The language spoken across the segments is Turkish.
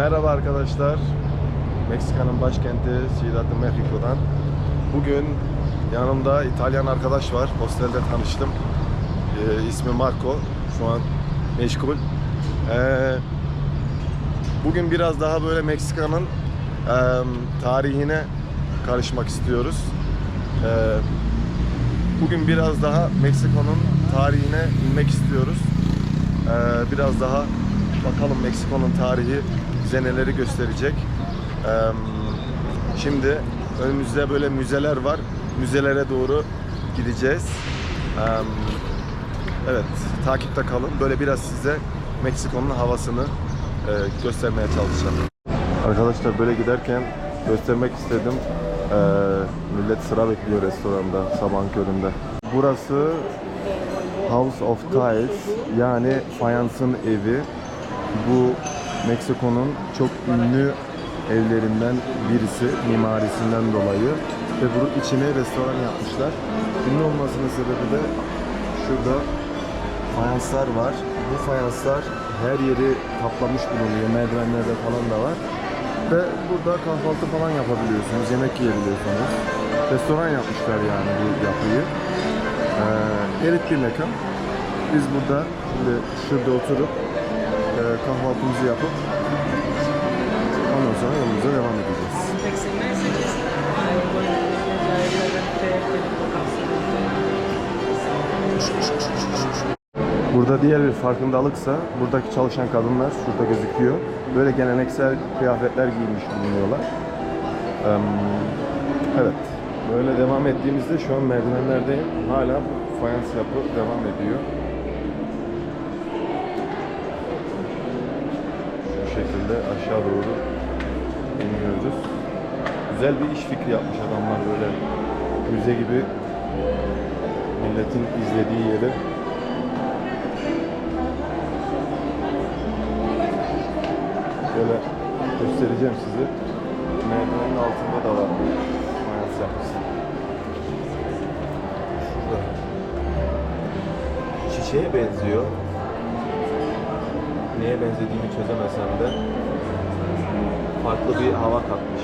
Merhaba arkadaşlar. Meksika'nın başkenti Ciudad de Mexico'dan. Bugün yanımda İtalyan arkadaş var. Hostelde tanıştım. Ee, ismi Marco. Şu an meşgul. Ee, bugün biraz daha böyle Meksika'nın e, tarihine karışmak istiyoruz. Ee, bugün biraz daha Meksiko'nun tarihine inmek istiyoruz. Ee, biraz daha bakalım Meksiko'nun tarihi bize neleri gösterecek. Şimdi önümüzde böyle müzeler var. Müzelere doğru gideceğiz. Evet, takipte kalın. Böyle biraz size Meksiko'nun havasını e, göstermeye çalışacağım. Arkadaşlar böyle giderken göstermek istedim. Ee, millet sıra bekliyor restoranda sabahın köründe. Burası House of Tiles yani fayansın evi. Bu Meksiko'nun çok ünlü evlerinden birisi mimarisinden dolayı ve bunun içine restoran yapmışlar. Ünlü olmasının sebebi de şurada fayanslar var. Bu fayanslar her yeri kaplamış bulunuyor. Merdivenlerde falan da var. Ve burada kahvaltı falan yapabiliyorsunuz, yemek yiyebiliyorsunuz. Restoran yapmışlar yani bu yapıyı. Ee, elit bir mekan. Biz burada şimdi şurada oturup e, kahvaltımızı yapıp ondan sonra yolumuza devam edeceğiz. Burada diğer bir farkındalıksa buradaki çalışan kadınlar şurada gözüküyor. Böyle geleneksel kıyafetler giymiş bulunuyorlar. Evet. Böyle devam ettiğimizde şu an merdivenlerdeyim. Hala fayans yapı devam ediyor. Şu şekilde aşağı doğru iniyoruz. Güzel bir iş fikri yapmış adamlar böyle müze gibi milletin izlediği yeri Şöyle göstereceğim size. Merdivenin altında da var. Fayans yapmışsın. Şurada. Çiçeğe benziyor. Neye benzediğini çözemesem de farklı bir hava katmış.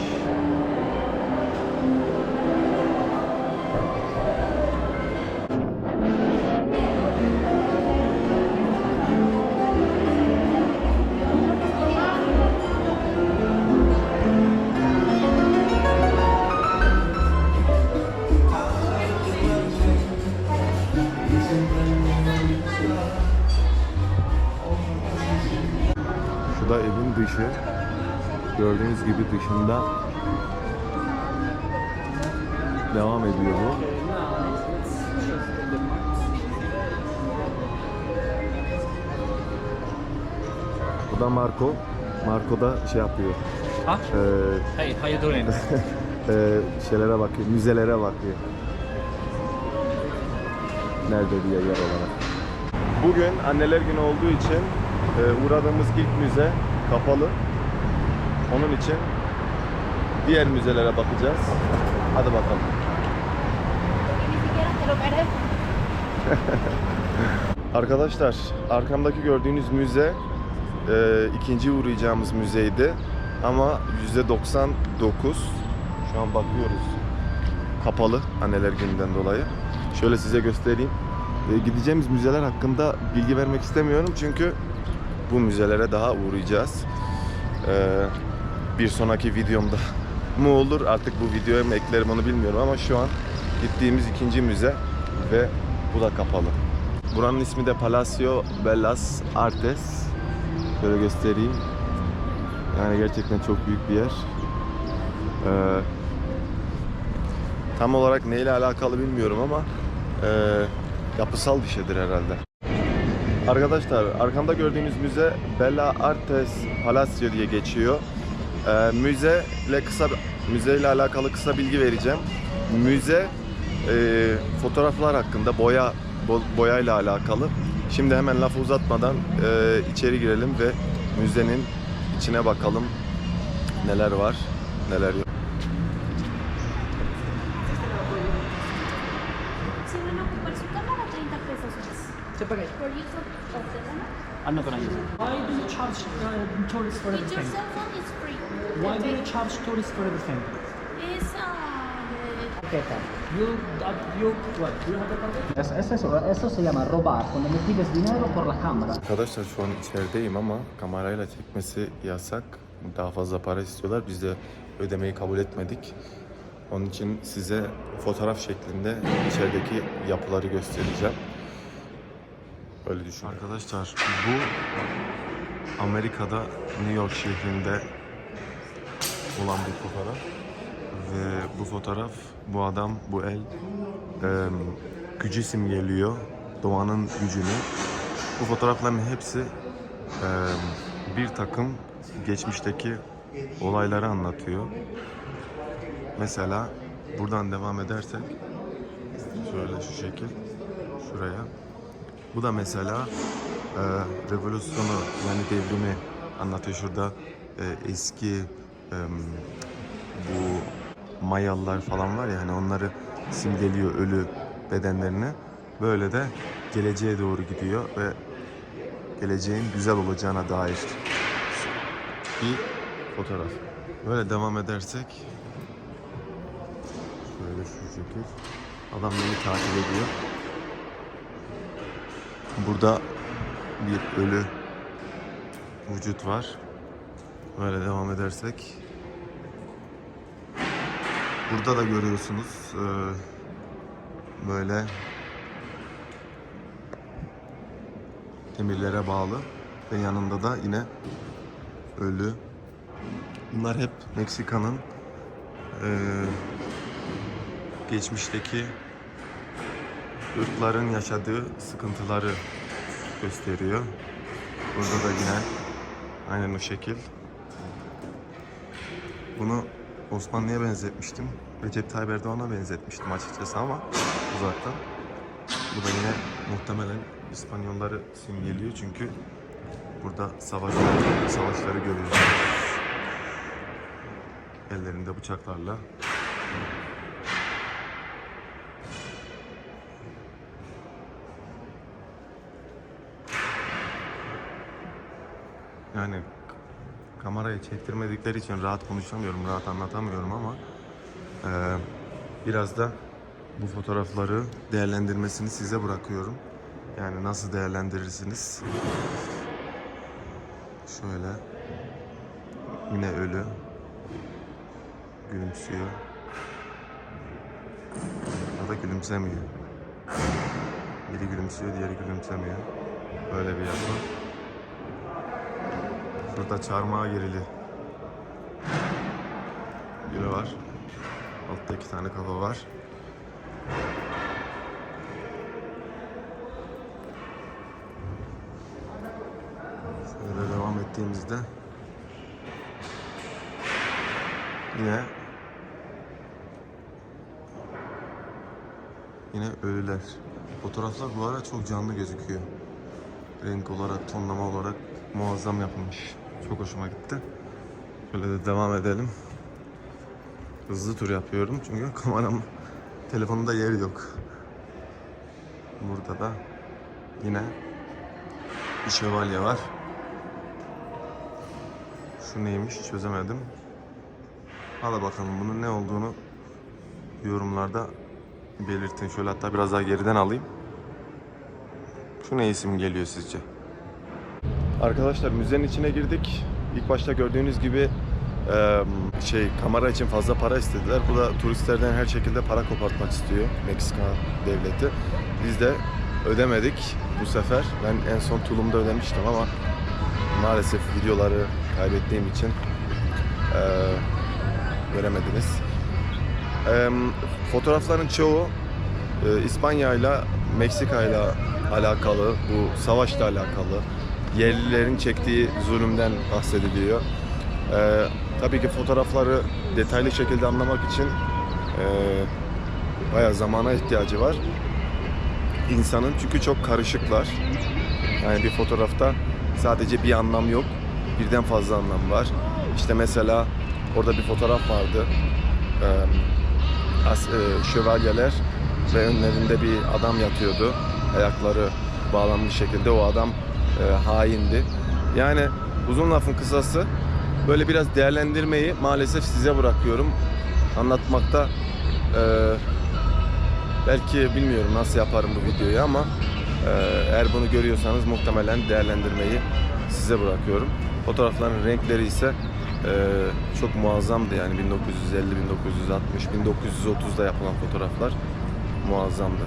Da evin dışı. Gördüğünüz gibi dışında devam ediyor bu. Bu da Marco. Marco da şey yapıyor. Huh? Ee, Hey, how you doing? e, şeylere bakıyor, müzelere bakıyor. Nerede diye yer olarak. Bugün anneler günü olduğu için uğradığımız ilk müze kapalı. Onun için diğer müzelere bakacağız. Hadi bakalım. Arkadaşlar arkamdaki gördüğünüz müze e, ikinci uğrayacağımız müzeydi. Ama %99 şu an bakıyoruz kapalı anneler gününden dolayı. Şöyle size göstereyim. E, gideceğimiz müzeler hakkında bilgi vermek istemiyorum çünkü bu müzelere daha uğrayacağız. E, bir sonraki videomda mu olur artık bu videoya mı eklerim onu bilmiyorum ama şu an gittiğimiz ikinci müze ve bu da kapalı. Buranın ismi de Palacio Bellas Artes. Şöyle göstereyim. Yani gerçekten çok büyük bir yer. Ee, tam olarak neyle alakalı bilmiyorum ama e, yapısal bir şeydir herhalde. Arkadaşlar arkamda gördüğünüz müze Bella Artes Palacio diye geçiyor. Ee, müze ile kısa müze ile alakalı kısa bilgi vereceğim. Müze e, fotoğraflar hakkında boya bo- boyayla alakalı. Şimdi hemen lafı uzatmadan e, içeri girelim ve müzenin içine bakalım neler var, neler yok. Use it. Why do you charge uh, tourists for With your everything? cell phone, it's free. Why do you charge tourists for everything? It's uh, Okay, then. You, uh, you, what? Do you have the card? Eso, eso, eso se llama robar. Cuando me pides dinero por la cámara. Arkadaşlar şu an içerideyim ama kamerayla çekmesi yasak. Daha fazla para istiyorlar. Biz de ödemeyi kabul etmedik. Onun için size fotoğraf şeklinde içerideki yapıları göstereceğim. Öyle düşün. Arkadaşlar bu Amerika'da New York şehrinde olan bir fotoğraf. Ve bu fotoğraf, bu adam, bu el e, gücü simgeliyor. Doğanın gücünü. Bu fotoğrafların hepsi e, bir takım geçmişteki olayları anlatıyor. Mesela buradan devam edersek şöyle şu şekil şuraya. Bu da mesela e, revolüsyonu yani devrimi anlatıyor. Şurada e, eski e, bu Mayalılar falan var ya hani onları simgeliyor ölü bedenlerini. Böyle de geleceğe doğru gidiyor ve geleceğin güzel olacağına dair bir fotoğraf. Böyle devam edersek şöyle şu şekil adam beni takip ediyor. Burada bir ölü vücut var. Böyle devam edersek Burada da görüyorsunuz eee, böyle demirlere bağlı ve yanında da yine ölü. Bunlar hep Meksika'nın eee, geçmişteki ırkların yaşadığı sıkıntıları gösteriyor. Burada da yine aynen o şekil. Bunu Osmanlı'ya benzetmiştim. Recep Tayyip Erdoğan'a benzetmiştim açıkçası ama uzaktan. Bu da yine muhtemelen İspanyolları simgeliyor çünkü burada savaşları, savaşları görüyoruz. Ellerinde bıçaklarla. Yani kamerayı çektirmedikleri için rahat konuşamıyorum, rahat anlatamıyorum ama eee, biraz da bu fotoğrafları değerlendirmesini size bırakıyorum. Yani nasıl değerlendirirsiniz? Şöyle. Yine ölü. Gülümsüyor. Ya da gülümsemiyor. Biri gülümsüyor, diğeri gülümsemiyor. Böyle bir yapı. Burada çarmıha gerili. Biri var. Altta iki tane kafa var. Şöyle devam ettiğimizde yine yine ölüler. Fotoğraflar bu ara çok canlı gözüküyor. Renk olarak, tonlama olarak muazzam yapılmış. Çok hoşuma gitti. Şöyle de devam edelim. Hızlı tur yapıyorum çünkü kameram telefonumda yer yok. Burada da yine bir şövalye var. Şu neymiş çözemedim. Hadi bakalım bunun ne olduğunu yorumlarda belirtin. Şöyle hatta biraz daha geriden alayım. Şu ne isim geliyor sizce? Arkadaşlar müzenin içine girdik. İlk başta gördüğünüz gibi şey kamera için fazla para istediler. Bu da turistlerden her şekilde para kopartmak istiyor Meksika devleti. Biz de ödemedik bu sefer. Ben en son Tulum'da ödemiştim ama maalesef videoları kaybettiğim için e, göremediniz. E, fotoğrafların çoğu e, İspanya ile Meksika ile alakalı, bu savaşla alakalı, yerlilerin çektiği zulümden bahsediliyor. E, tabii ki fotoğrafları detaylı şekilde anlamak için e, bayağı zamana ihtiyacı var. İnsanın çünkü çok karışıklar. Yani bir fotoğrafta sadece bir anlam yok, birden fazla anlam var. İşte mesela orada bir fotoğraf vardı. E, as, e, şövalyeler ve önlerinde bir adam yatıyordu. Ayakları bağlanmış şekilde o adam e, haindi. Yani uzun lafın kısası böyle biraz değerlendirmeyi maalesef size bırakıyorum. Anlatmakta e, belki bilmiyorum nasıl yaparım bu videoyu ama e, eğer bunu görüyorsanız muhtemelen değerlendirmeyi size bırakıyorum. Fotoğrafların renkleri ise e, çok muazzamdı yani 1950, 1960, 1930'da yapılan fotoğraflar muazzamdı.